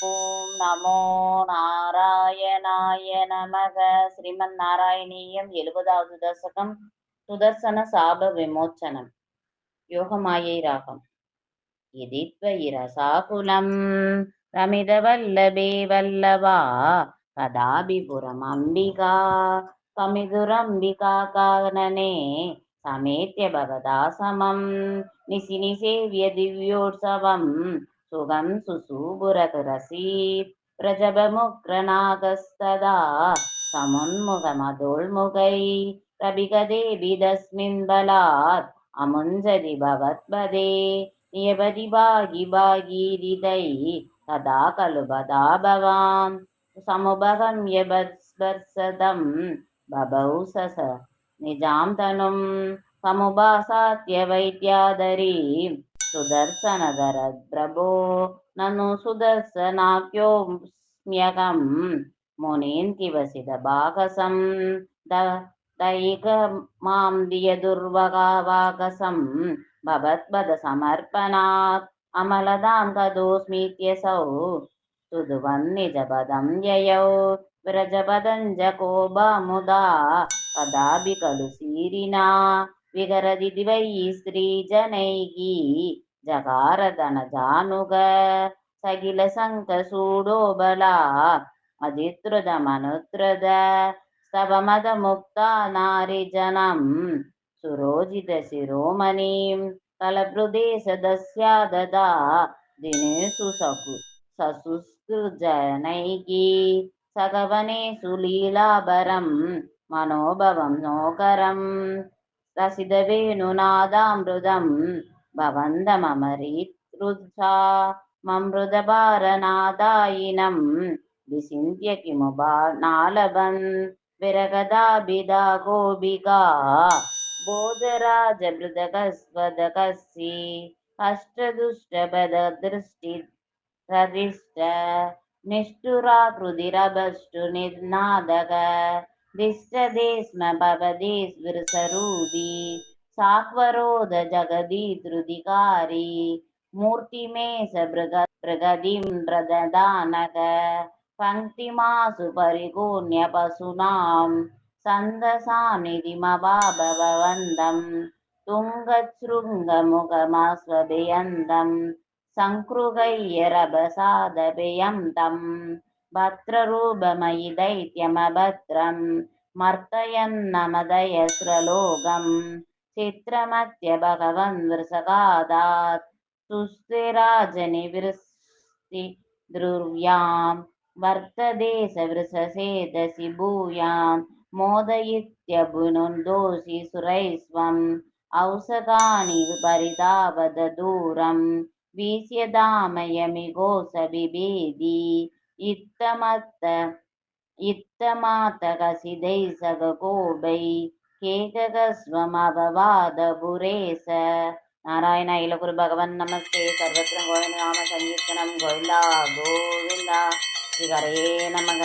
ஓம் நமோ நாராயணாய நமக. ஸ்ரீமன் நாராயணீயம் எழுபதாவது தசகம் சுதர்சன சாப விமோச்சனம். யோகமாயை ராகம். இதித்வயிரசாகுலம் ரமிதவல்லபே வல்லவா. கதாபிபுரம் அம்பிகா. கமிதுரம்பிகா காரணனே. சமேத்திய பகதாசமம் சமம். நிசி திவ்யோற்சவம். सुगं सुसुबुरतुरसी प्रजभमुग्रनागस्तदा समुन्मुखमदोल्मुखै प्रभिगदेभिदस्मिन् बलात् अमुञ्जति भवद्भदे नियपति भागि भागीरिदै तदा खलु बदा भवान् समुभगं यभत्सदं बभौ स स निजां तनुं समुभासात्यवैद्यादरी सुदर्शनधरद्रभो ननु सुदर्शनाख्योऽस्म्यहं मुनीन्तिवसितभागसं दैकमां दियदुर्वगावागसं भवद्पदसमर्पणात् अमलदां कदोऽस्मीत्यसौ सुधुवन्निजपदं ययौ। व्रजपदञ्जको मुदा कदापि खलु सीरिना विगरदिति वै स्त्रीजनैः ಜಗಾರದನ ಜಾನುಗ ಸಗಿಲ ಸಂಕ ಸೂಡೋಬಲ ಅಧಿತೃದ ಮನುತ್ರದ ಸ್ತವ ಮದ ಮುಕ್ತ ನಾರಿ ಜನಂ ಸುರೋಜಿತ ಶಿರೋಮಣೀಂ ಕಲಪ್ರದೇಶದಸ್ಯಾದದ ದಿನೇಶು ಸಕು ససుజనైకి సగవనేషు లీలాభరం మనోభవం నోకరం రసిదవేణునాదామృతం भवन्दममरीतृजा ममृदभारनादायिनं विचिन्त्य किमु नालभन् विरगदाभिदा गोपिका भोजराजभृदकस्वदकसि अष्टदुष्टपददृष्टिरदिष्ट निष्ठुराकृतिरभष्टु निर्नादक दिष्टदे स्म भवदे स्विरसरूपी साक्वरोध जगदीतृधिकारी मूर्तिमे स बृगदिं प्रददानक पङ्क्तिमासु परिगोण्यपशूनां। सन्दसानिधिमवाभवन्दं सङ्कृगय्यरभसादभयं तम् भद्ररूपमयि दैत्यमभद्रं मर्तयन्नमदयस्रलोकं चित्रमत्य भगवन् वृषगादात् सुस्थिराजनिवृष्टि ध्रुव्यां वर्तते स वृषसेदसि भूयां मोदयित्यभुनुन्दोषि सुरैस्वम् औसकानि परितावदूरं वीस्यदामयमिगोसबिभेदी इत्तमत्त इत्तमातकसिदै सगकोबै केककस्वमभवादपुरेश नारायण इलकुरु भगवन् नमस्ते सर्वत्र गोविन्दनाम सङ्कीर्तनं गोविन्दा गोविन्द श्रीहरे नमः